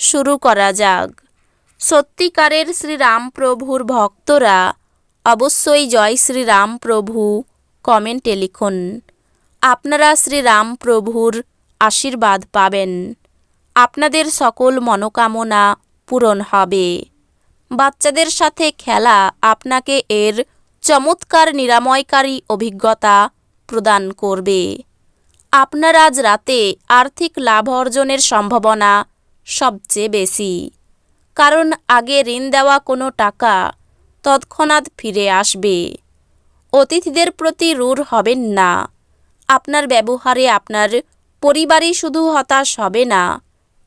শুরু করা যাক। সত্যিকারের শ্রীরামপ্রভুর ভক্তরা অবশ্যই জয় শ্রীরামপ্রভু কমেন্টে লিখুন। আপনারা শ্রীরামপ্রভুর আশীর্বাদ পাবেন। আপনাদের সকল মনোকামনা পূরণ হবে। বাচ্চাদের সাথে খেলা আপনাকে এর চমৎকার নিরাময়কারী অভিজ্ঞতা প্রদান করবে। আপনার আজ রাতে আর্থিক লাভ অর্জনের সম্ভাবনা সবচেয়ে বেশি। কারণ আগে ঋণ দেওয়া কোনো টাকা তৎক্ষণাৎ ফিরে আসবে। অতিথিদের প্রতি রূঢ় হবেন না। আপনার ব্যবহারে আপনার পরিবারই শুধু হতাশ হবে না।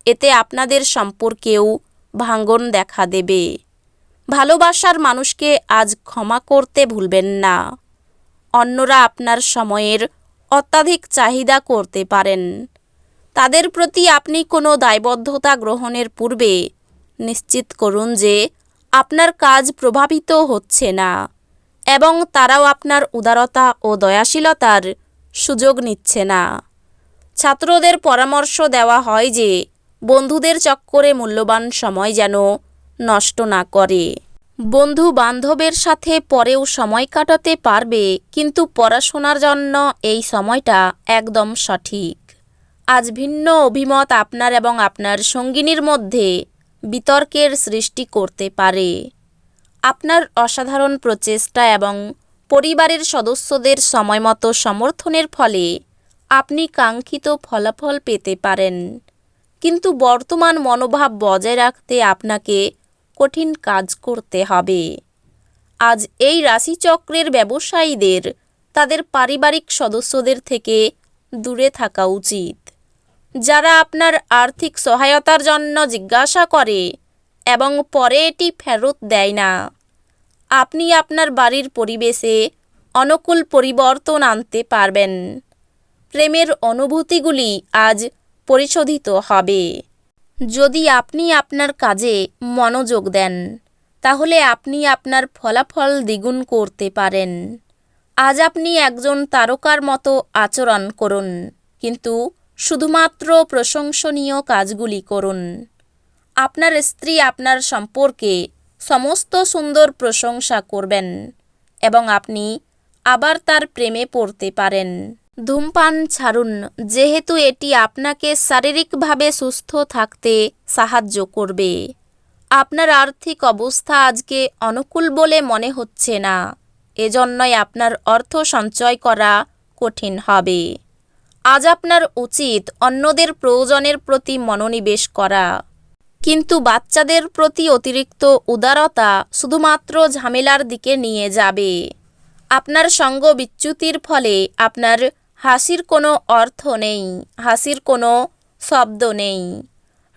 এতে আপনাদের সম্পর্কেও ভাঙ্গন দেখা দেবে। ভালোবাসার মানুষকে আজ ক্ষমা করতে ভুলবেন না। অন্যরা আপনার সময়ের অত্যাধিক চাহিদা করতে পারেন। তাদের প্রতি আপনি কোনো দায়বদ্ধতা গ্রহণের পূর্বে নিশ্চিত করুন যে আপনার কাজ প্রভাবিত হচ্ছে না এবং তারাও আপনার উদারতা ও দয়াশীলতার সুযোগ নিচ্ছে না। ছাত্রদের পরামর্শ দেওয়া হয় যে বন্ধুদের চক্করে মূল্যবান সময় যেন নষ্ট না করে। বন্ধু বান্ধবের সাথে পরেও সময় কাটাতে পারবে, কিন্তু পড়াশোনার জন্য এই সময়টা একদম সঠিক। আজ ভিন্ন অভিমত আপনার এবং আপনার সঙ্গিনীর মধ্যে বিতর্কের সৃষ্টি করতে পারে। আপনার অসাধারণ প্রচেষ্টা এবং পরিবারের সদস্যদের সময়মতো সমর্থনের ফলে আপনি কাঙ্ক্ষিত ফলাফল পেতে পারেন। কিন্তু বর্তমান মনোভাব বজায় রাখতে আপনাকে কঠিন কাজ করতে হবে। আজ এই রাশিচক্রের ব্যবসায়ীদের, তাদের পারিবারিক সদস্যদের থেকে দূরে থাকা উচিত। যারা আপনার আর্থিক সহায়তার জন্য জিজ্ঞাসা করে এবং পরে এটি ফেরত দেয় না। আপনি আপনার বাড়ির পরিবেশে অনুকূল পরিবর্তন আনতে পারবেন। প্রেমের অনুভূতিগুলি আজ পরিশোধিত হবে। যদি আপনি আপনার কাজে মনোযোগ দেন, তাহলে আপনি আপনার ফলাফল দ্বিগুণ করতে পারেন। আজ আপনি একজন তারকার মতো আচরণ করুন, কিন্তু শুধুমাত্র প্রশংসনীয় কাজগুলি করুন। আপনার স্ত্রী আপনার সম্পর্কে সমস্ত সুন্দর প্রশংসা করবেন এবং আপনি আবার তার প্রেমে পড়তে পারেন। ধূমপান ছাড়ুন, যেহেতু এটি আপনাকে শারীরিকভাবে সুস্থ থাকতে সাহায্য করবে। আপনার আর্থিক অবস্থা আজকে অনুকূল বলে মনে হচ্ছে না। এজন্যই আপনার অর্থ সঞ্চয় করা কঠিন হবে। আজ আপনার উচিত অন্যদের প্রয়োজনের প্রতি মনোনিবেশ করা। কিন্তু বাচ্চাদের প্রতি অতিরিক্ত উদারতা শুধুমাত্র ঝামেলার দিকে নিয়ে যাবে। আপনার সঙ্গ বিচ্যুতির ফলে আপনার হাসির কোনো অর্থ নেই, হাসির কোনো শব্দ নেই।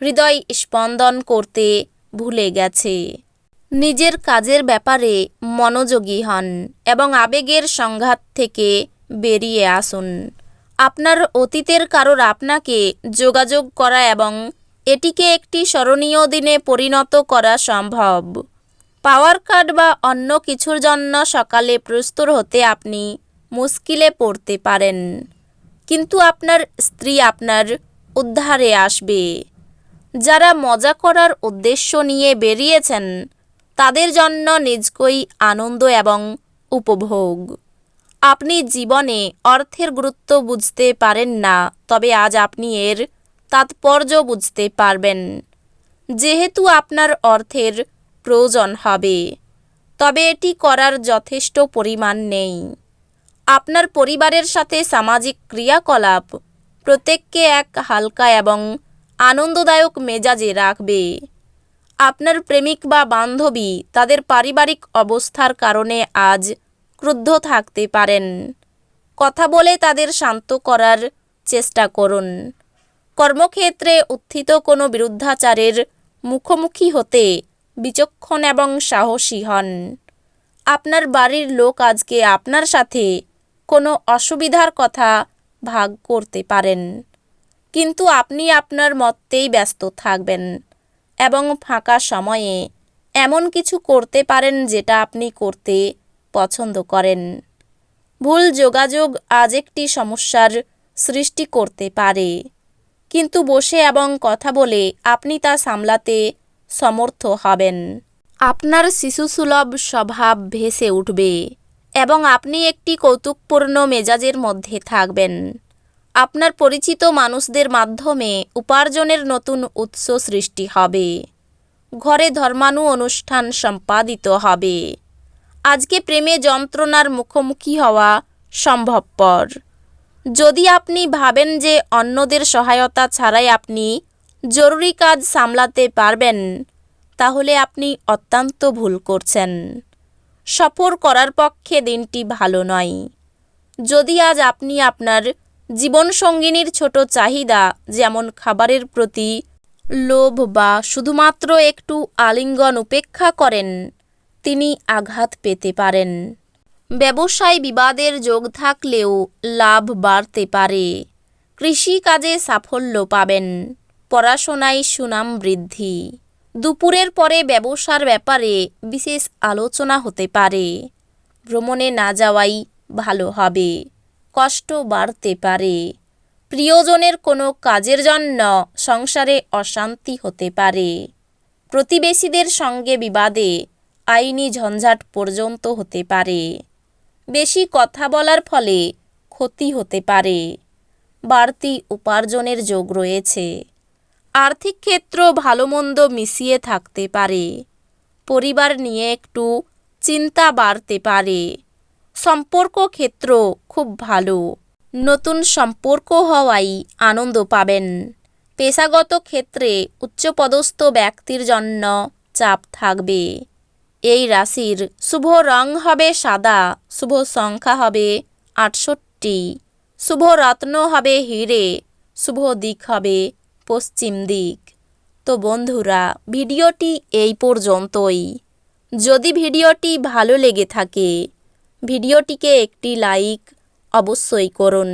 হৃদয় স্পন্দন করতে ভুলে গেছে। নিজের কাজের ব্যাপারে মনোযোগী হন এবং আবেগের সংঘাত থেকে বেরিয়ে আসুন। আপনার অতীতের কারোর আপনাকে যোগাযোগ করা এবং এটিকে একটি স্মরণীয় দিনে পরিণত করা সম্ভব। পাওয়ার কাট বা অন্য কিছুর জন্য সকালে প্রস্তুত হতে আপনি মুশকিলে পড়তে পারেন। কিন্তু আপনার স্ত্রী আপনার উদ্ধারে আসবে। যারা মজা করার উদ্দেশ্য নিয়ে বেরিয়েছেন, তাদের জন্য নিজকই আনন্দ এবং উপভোগ। আপনি জীবনে অর্থের গুরুত্ব বুঝতে পারেন না, তবে আজ আপনি এর তাৎপর্য বুঝতে পারবেন। যেহেতু আপনার অর্থের প্রয়োজন হবে, তবে এটি করার যথেষ্ট পরিমাণ নেই। আপনার পরিবারের সাথে সামাজিক ক্রিয়াকলাপ প্রত্যেককে এক হালকা এবং আনন্দদায়ক মেজাজে রাখবে। আপনার প্রেমিক বা বান্ধবী তাদের পারিবারিক অবস্থার কারণে আজ ক্রুদ্ধ থাকতে পারেন। কথা বলে তাদের শান্ত করার চেষ্টা করুন। কর্মক্ষেত্রে উত্থিত কোনো বিরুদ্ধাচারের মুখোমুখি হতে বিচক্ষণ এবং সাহসী হন। আপনার বাড়ির লোক আজকে আপনার সাথে কোনো অসুবিধার কথা ভাগ করতে পারেন। কিন্তু আপনি আপনার মতেই ব্যস্ত থাকবেন এবং ফাঁকা সময়ে এমন কিছু করতে পারেন যেটা আপনি করতে পছন্দ করেন। ভুল যোগাযোগ আজ একটি সমস্যার সৃষ্টি করতে পারে। কিন্তু বসে এবং কথা বলে আপনি তা সামলাতে সমর্থ হবেন। আপনার শিশুসুলভ স্বভাব ভেসে উঠবে এবং আপনি একটি কৌতুকপূর্ণ মেজাজের মধ্যে থাকবেন। আপনার পরিচিত মানুষদের মাধ্যমে উপার্জনের নতুন উৎস সৃষ্টি হবে। ঘরে ধর্মানু অনুষ্ঠান সম্পাদিত হবে। আজকে প্রেমে যন্ত্রণার মুখোমুখি হওয়া সম্ভবপর। যদি আপনি ভাবেন যে অন্যদের সহায়তা ছাড়াই আপনি জরুরি কাজ সামলাতে পারবেন, তাহলে আপনি অত্যন্ত ভুল করছেন। সফর করার পক্ষে দিনটি ভালো নয়। যদি আজ আপনি আপনার জীবনসঙ্গিনীর ছোট চাহিদা, যেমন খাবারের প্রতি লোভ বা শুধুমাত্র একটু আলিঙ্গন উপেক্ষা করেন তিনি আঘাত পেতে পারেন। ব্যবসায় বিবাদের যোগ থাকলেও লাভ বাড়তে পারে। কৃষিকাজে সাফল্য পাবেন। পড়াশোনায় সুনাম বৃদ্ধি। দুপুরের পরে ব্যবসার ব্যাপারে বিশেষ আলোচনা হতে পারে। ভ্রমণে না যাওয়াই ভালো হবে। কষ্ট বাড়তে পারে। প্রিয়জনের কোনো কাজের জন্য সংসারে অশান্তি হতে পারে। প্রতিবেশীদের সঙ্গে বিবাদে আইনি ঝঞ্ঝাট পর্যন্ত হতে পারে। বেশি কথা বলার ফলে ক্ষতি হতে পারে। বাড়তি উপার্জনের যোগ রয়েছে। আর্থিক ক্ষেত্র ভালো মন্দ মিশিয়ে থাকতে পারে। পরিবার নিয়ে একটু চিন্তা বাড়তে পারে। সম্পর্ক ক্ষেত্র খুব ভালো। নতুন সম্পর্ক হওয়াই আনন্দ পাবেন। পেশাগত ক্ষেত্রে উচ্চপদস্থ ব্যক্তির জন্য চাপ থাকবে। এই রাশির শুভ রং হবে সাদা, শুভ সংখ্যা হবে আটষট্টি, শুভ রত্ন হবে হিরে, শুভ দিক হবে পশ্চিম দিক। তো বন্ধুরা, ভিডিওটি এই পর্যন্তই। যদি ভিডিওটি ভালো লেগে থাকে, ভিডিওটিকে একটি লাইক অবশ্যই করুন।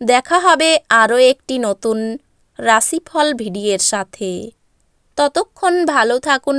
দেখা হবে আরও একটি নতুন রাশিফল ভিডিওর সাথে। ততক্ষণ ভালো থাকুন